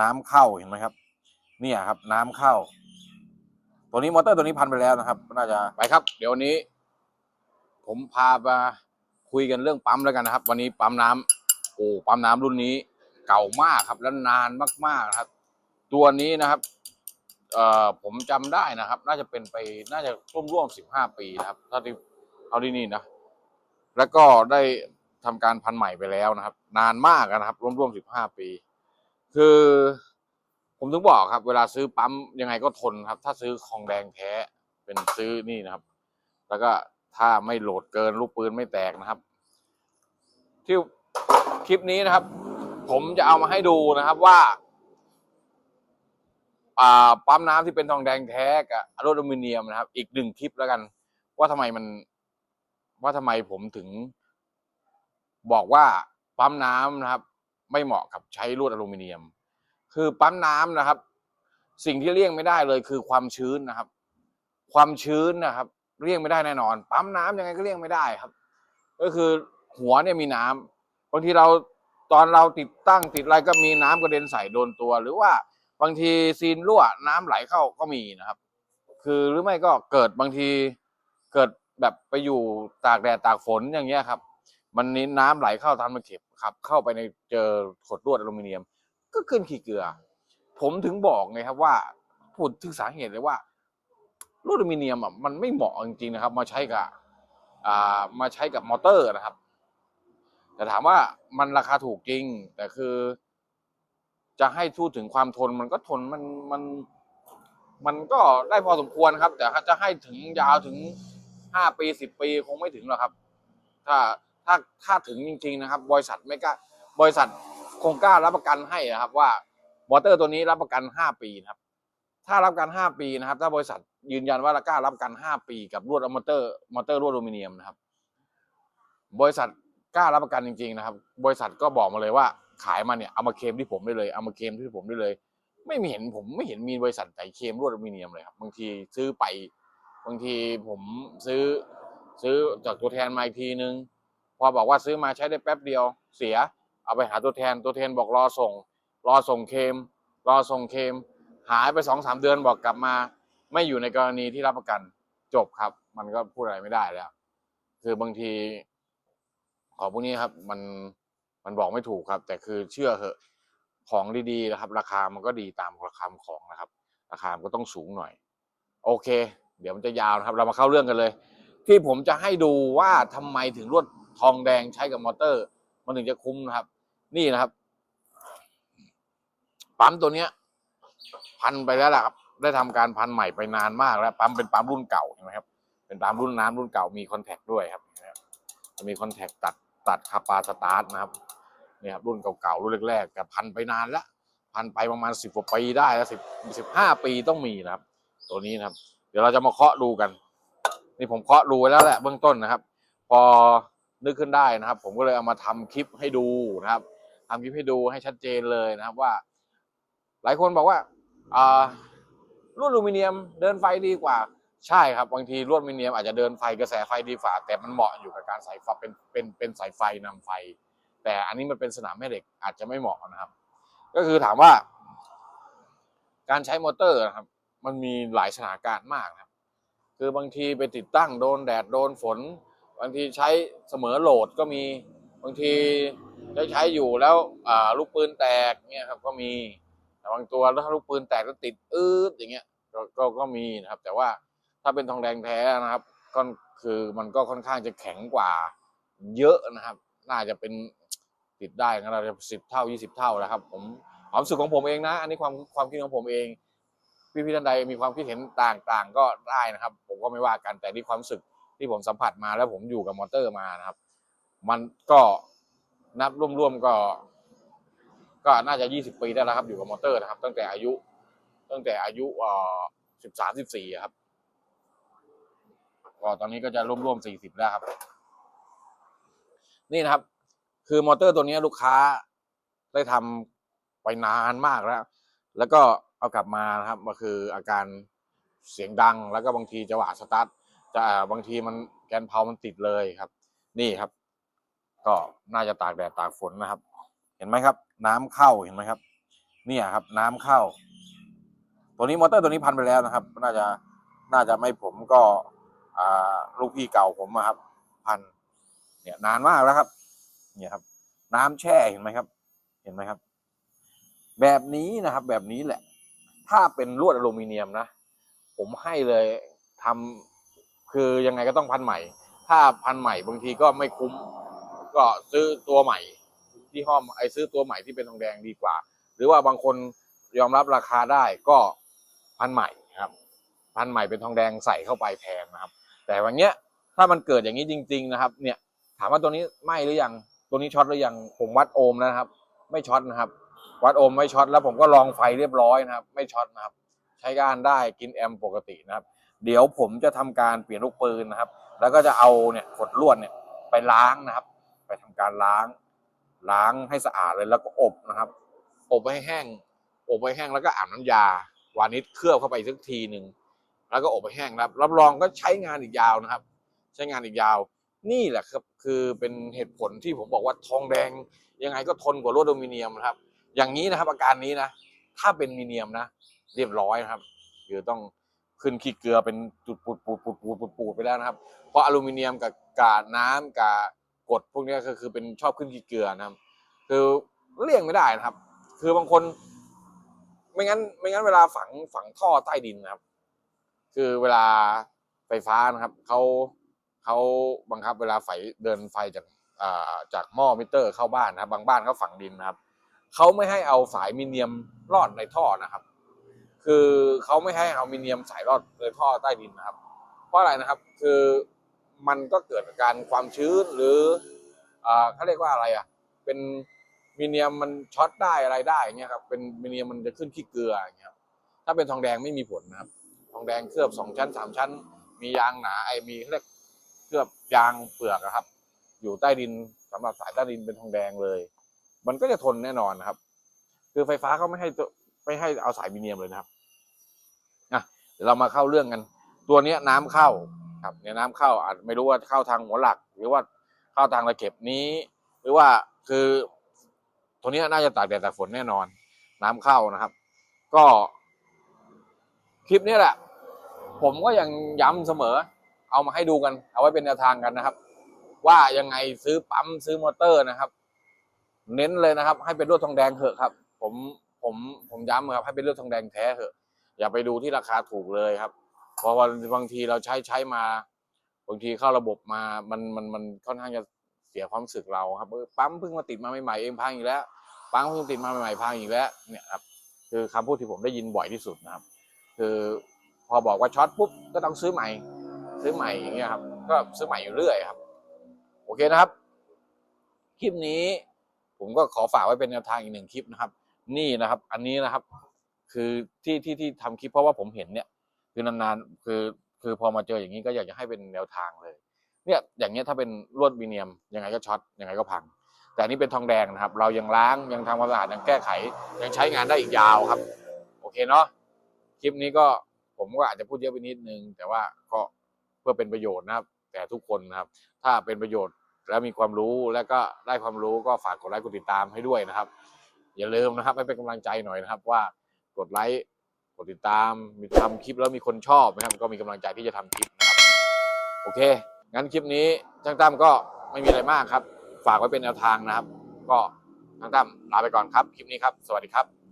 น้ำเข้าเห็นไหมครับ เนี่ยครับ น้ำเข้า ตัวนี้มอเตอร์ตัวนี้พันไปแล้วนะครับ น่าจะไปครับ เดี๋ยววันนี้ ผมพามาคุยกันเรื่องปั๊มแล้วกันนะครับ วันนี้ปั๊มน้ำโอ้ปั๊มน้ำรุ่นนี้ เก่ามากครับ แล้วนานมากๆนะครับ ตัวนี้นะครับเอ่อผมจำได้นะครับ น่าจะเป็นไปน่าจะร่วมร่วมสิบห้าปีนะครับเท่าที่เอาที่นี่นะ แล้วก็ได้ทำการพันใหม่ไปแล้วนะครับ นานมากนะครับร่วมร่วมสิบห้าปี คือผมถึงบอกครับ เวลาซื้อปั๊มยังไงก็ทนครับ ถ้าซื้อของแดงแท้เป็นซื้อนี่นะครับ แล้วก็ถ้าไม่โหลดเกินลูกปืนไม่แตกนะครับ ที่คลิปนี้นะครับ ผมจะเอามาให้ดูนะครับว่าปั๊มน้ำที่เป็นทองแดงแท้กับอลูมิเนียมนะครับ อีกหนึ่งคลิปแล้วกัน ว่าทำไมมัน ว่าทำไมผมถึง บอกว่าปั๊มน้ำนะครับ ไม่เหมาะกับใช้ลวดอลูมิเนียม คือปั๊มน้ำนะครับ สิ่งที่เลี่ยงไม่ได้เลยคือความชื้นนะครับ ความชื้นนะครับ เลี่ยงไม่ได้แน่นอน ปั๊มน้ำยังไงก็เลี่ยงไม่ได้ครับ ก็คือหัวเนี่ยมีน้ำบางทีเราตอนเราติดตั้งติดอะไรก็มีน้ำกระเด็นใส่โดนตัว หรือว่าบางทีซีนรั่วน้ำไหลเข้าก็มีนะครับ คือหรือไม่ก็เกิดบางทีเกิดแบบไปอยู่ตากแดดตากฝนอย่างเงี้ยครับ มันนี้น้ำไหลเข้าทำมันเข็บครับ เข้าไปในเจอขดลวดอลูมิเนียม ก็ขึ้นขี้เกลือ ผมถึงบอกไงครับว่าพูดถึงสาเหตุเลยว่าลวดอลูมิเนียมอะมันไม่เหมาะจริงๆนะครับ มาใช้กับอ่ามาใช้กับมอเตอร์นะครับ แต่ถามว่ามันราคาถูกจริง แต่คือ จะให้พูดถึงความทนมันก็ทนมันมัน มันก็ได้พอสมควรครับ แต่จะให้ถึงยาวถึงห้าปีสิบปีคงไม่ถึงหรอกครับ ถ้า ถ้าถ้าถึงจริง ๆ นะครับ บริษัทไม่กล้าบริษัทคงกล้ารับประกันให้นะครับ ว่ามอเตอร์ตัวนี้รับประกันห้าปีนะครับ ถ้ารับประกันห้าปีนะครับ ถ้าบริษัทยืนยันว่ากล้ารับประกันห้าปีกับลวดมอเตอร์มอเตอร์ลวดอลูมิเนียมนะครับ บริษัทกล้ารับประกันจริง ๆ นะครับ บริษัทก็บอกมาเลยว่าขายมาเนี่ยเอามาเคมที่ผมได้เลยเอามาเคมที่ผมได้เลย ไม่มีเห็นผมไม่เห็นมีบริษัทไหนเคมลวดอลูมิเนียมเลยครับบางทีซื้อไปบางทีผมซื้อซื้อจากตัวแทนมาอีกทีนึง พอบอกว่าซื้อมาใช้ได้แป๊บเดียวเสีย เอาไปหาตัวแทนตัวแทนบอกรอส่ง รอส่งเคม รอส่งเคม หายไปสองสามเดือนบอกกลับมา ไม่อยู่ในกรณีที่รับประกันจบครับ มันก็พูดอะไรไม่ได้แล้ว คือบางที ของพวกนี้ครับ มันมันบอกไม่ถูกครับ แต่คือเชื่อเหอะของดีๆนะครับ ราคามันก็ดีตามราคาของนะครับ ราคามันก็ต้องสูงหน่อย โอเค เดี๋ยวมันจะยาวนะครับ เรามาเข้าเรื่องกันเลย ที่ผมจะให้ดูว่าทำไมถึงลวด ทองแดงใช้กับมอเตอร์ มันถึงจะคุ้มนะครับ นี่นะครับ ปั๊มตัวเนี้ย พันไปแล้วล่ะครับ ได้ทำการพันใหม่ไปนานมากแล้ว ปั๊มเป็นปั๊มรุ่นเก่าใช่ไหมครับ เป็นปั๊มรุ่นน้ำรุ่นเก่ามีคอนแทคด้วยครับจะมีคอนแทคตัดตัดคาปาสตาร์ทนะครับนี่ครับรุ่นเก่าๆรุ่นแรกๆแต่พันไปนานแล้วพันไปประมาณสิบกว่าปีได้แล้วสิบสิบห้าปีต้องมีนะครับ ตัวนี้นะครับ เดี๋ยวเราจะมาเคาะดูกัน นี่ผมเคาะดูไว้แล้วแหละเบื้องต้นนะครับ พอ นึกขึ้นได้นะครับ ผมก็เลยเอามาทำคลิปให้ดูนะครับทำคลิปให้ดูให้ชัดเจนเลยนะครับว่า หลายคนบอกว่าลวดอลูมิเนียมเดินไฟดีกว่า ใช่ครับบางทีลวดอลูมิเนียมอาจจะเดินไฟกระแสไฟดีกว่าแต่มันเหมาะอยู่กับการสายไฟเป็นเป็นเป็นสายไฟนำไฟ แต่อันนี้มันเป็นสนามแม่เหล็กอาจจะไม่เหมาะนะครับ ก็คือถามว่า การใช้มอเตอร์นะครับ มันมีหลายสถานการณ์มากนะครับ คือบางทีไปติดตั้งโดนแดดโดนฝน บางทีใช้เสมอโหลดก็มีบางทีใช้ใช้อยู่แล้วลูกปืนแตกเนี่ยครับก็มีแต่บางตัวถ้าลูกปืนแตกแล้วติดอืดอย่างเงี้ยก็ก็ก็มีนะครับ แต่ว่าถ้าเป็นทองแดงแท้นะครับ ก็คือมันก็ค่อนข้างจะแข็งกว่าเยอะนะครับ น่าจะเป็นติดได้นะเราจะสิบเท่ายี่สิบเท่าแล้วครับ ผมความรู้สึกของผมเองนะ อันนี้ความความคิดของผมเอง พี่พี่ท่านใดมีความคิดเห็นต่างๆ ก็ได้นะครับ ผมก็ไม่ว่ากันแต่ที่ความรู้สึก ที่ผมสัมผัสมาแล้วผมอยู่กับมอเตอร์มานะครับ มันก็นับร่วมๆก็ ก็น่าจะยี่สิบปีได้แล้วครับ อยู่กับมอเตอร์นะครับ ตั้งแต่อายุ ตั้งแต่อายุเอ่อสิบสามสิบสี่ครับก็ตอนนี้ก็จะร่วมๆสี่สิบแล้วครับ นี่นะครับ คือมอเตอร์ตัวนี้ลูกค้าได้ทำไปนานมากแล้ว แล้วก็เอากลับมานะครับก็คืออาการเสียงดังแล้วก็บางทีจังหวะสตาร์ท จะบางทีมันแกนเพามันติดเลยครับ นี่ครับ ก็น่าจะตากแดดตากฝนนะครับ เห็นไหมครับ น้ำเข้าเห็นไหมครับ เนี่ยครับ น้ำเข้า ตัวนี้มอเตอร์ตัวนี้พันไปแล้วนะครับ น่าจะน่าจะไม่ผมก็อ่าลูกพี่เก่าผมอะครับ พัน เนี่ยนานมากแล้วครับ เนี่ยครับ น้ำแช่เห็นไหมครับ เห็นไหมครับ แบบนี้นะครับ แบบนี้แหละ ถ้าเป็นลวดอลูมิเนียมนะ ผมให้เลยทำ คือยังไงก็ต้องพันใหม่ ถ้าพันใหม่บางทีก็ไม่คุ้ม ก็ซื้อตัวใหม่ที่ห้อมไอซื้อตัวใหม่ที่เป็นทองแดงดีกว่า หรือว่าบางคนยอมรับราคาได้ก็พันใหม่ครับ พันใหม่เป็นทองแดงใส่เข้าไปแทนนะครับ แต่วันเนี้ยถ้ามันเกิดอย่างนี้จริง ๆ นะครับ เนี่ยถามว่าตัวนี้ไหมหรือยังตัวนี้ช็อตหรือยังผมวัดโอห์มนะครับ ไม่ช็อตนะครับ วัดโอห์มไม่ช็อตแล้วผมก็ลองไฟเรียบร้อยนะครับ ไม่ช็อตนะครับ ใช้การได้กินแอมปกตินะครับ เดี๋ยวผมจะทำการเปลี่ยนลูกปืนนะครับ แล้วก็จะเอาเนี่ยขดลวดเนี่ยไปล้างนะครับ ไปทำการล้าง ล้างให้สะอาดเลยแล้วก็อบนะครับ อบให้แห้ง อบให้แห้งแล้วก็อาบน้ำยา วานิชเคลือบเข้าไปสักทีหนึ่งแล้วก็อบให้แห้งนะครับ รับรองก็ใช้งานอีกยาวนะครับ ใช้งานอีกยาว นี่แหละครับคือเป็นเหตุผลที่ผมบอกว่าทองแดงยังไงก็ทนกว่าลวดอมิเนียมนะครับ อย่างนี้นะครับอาการนี้นะ ถ้าเป็นมีเนียมนะ เรียบร้อยครับคือต้อง ขึ้นขี้เกลือเป็นจุดปูดปูดปูดปูดปูดปูดไปแล้วนะครับ เพราะอลูมิเนียมกับกาน้ำกับกรดพวกนี้ก็คือเป็นชอบขึ้นขี้เกลือนะครับ คือเลี่ยงไม่ได้นะครับ คือบางคน ไม่งั้น ไม่งั้นเวลาฝังฝังท่อใต้ดินนะครับ คือเวลาไฟฟ้านะครับเขาเขาบังคับ เวลาไฟเดินไฟจากจากหม้อมิเตอร์เข้าบ้านนะครับ บางบ้านเขาฝังดินนะครับเขาไม่ให้เอาสายมิเนียมลอดในท่อนะครับ คือเขาไม่ให้เอามิเนียมสายลอดในท่อใต้ดินนะครับ เพราะอะไรนะครับคือมันก็เกิดการความชื้นหรืออ่าเขาเรียกว่าอะไรอะเป็นมิเนียมมันช็อตได้อะไรได้เงี้ยครับเป็นมิเนียมมันจะขึ้นขี้เกลืออย่างเงี้ยครับถ้าเป็นทองแดงไม่มีผลนะครับ ทองแดงเคลือบสองชั้นสามชั้น มียางหนาไอมีเรียกเคลือบยางเปลือกอะครับ อยู่ใต้ดินสำหรับสายใต้ดินเป็นทองแดงเลย มันก็จะทนแน่นอนนะครับ คือไฟฟ้าเขาไม่ให้ไม่ให้เอาสายมิเนียมเลยนะครับ เดี๋ยวเรามาเข้าเรื่องกัน ตัวเนี้ยน้ำเข้าครับเนี่ยน้ำเข้าอาจไม่รู้ว่าเข้าทางหัวหลัก หรือว่าเข้าทางตะเข็บนี้ หรือว่าคือตัวนี้น่าจะตากแดดตากฝนแน่นอน น้ำเข้านะครับ ก็คลิปนี้แหละ ผมก็ยังย้ำเสมอ เอามาให้ดูกัน เอาไว้เป็นแนวทางกันนะครับ ว่ายังไงซื้อปั๊มซื้อมอเตอร์นะครับ เน้นเลยนะครับ ให้เป็นลวดทองแดงเถอะครับ ผมผมผมย้ำครับให้เป็นลวดทองแดงแท้เถอะ อย่าไปดูที่ราคาถูกเลยครับ เพราะว่าบางทีเราใช้ใช้มา บางทีเข้าระบบมามันมันมันค่อนข้างจะเสียความรู้สึกเราครับปั๊มเพิ่งมาติดมาใหม่ๆเองพังอีกแล้วปั๊มเพิ่งติดมาใหม่ๆพังอีกแล้วเนี่ยครับคือคำพูดที่ผมได้ยินบ่อยที่สุดนะครับ คือพอบอกว่าช็อตปุ๊บก็ต้องซื้อใหม่ ซื้อใหม่อย่างเงี้ยครับ ก็ซื้อใหม่อยู่เรื่อยครับ โอเคนะครับ คลิปนี้ผมก็ขอฝากไว้เป็นแนวทางอีกหนึ่งคลิปนะครับ นี่นะครับ อันนี้นะครับ คือที่ที่ที่ทำคลิปเพราะว่าผมเห็นเนี่ย คือนานๆคือคือพอมาเจออย่างนี้ก็อยากจะให้เป็นแนวทางเลย เนี่ยอย่างเงี้ยถ้าเป็นลวดวีเนียมยังไงก็ช็อตยังไงก็พัง แต่อันนี้เป็นทองแดงนะครับ เรายังล้างยังทำความสะอาดยังแก้ไข ยังใช้งานได้อีกยาวครับ โอเคเนาะคลิปนี้ก็ผมก็อาจจะพูดเยอะไปนิดนึง แต่ว่าก็เพื่อเป็นประโยชน์นะครับ แต่ทุกคนนะครับ ถ้าเป็นประโยชน์และมีความรู้และก็ได้ความรู้ก็ฝากกดไลค์กดติดตามให้ด้วยนะครับ อย่าลืมนะครับให้เป็นกำลังใจหน่อยนะครับว่า กดไลค์กดติดตามมีทำคลิปแล้วมีคนชอบนะครับก็มีกำลังใจที่จะทำคลิปนะครับโอเค งั้นคลิปนี้ช่างตั้มก็ไม่มีอะไรมากครับ ฝากไว้เป็นแนวทางนะครับ ก็ช่างตั้มลาไปก่อนครับคลิปนี้ครับ สวัสดีครับ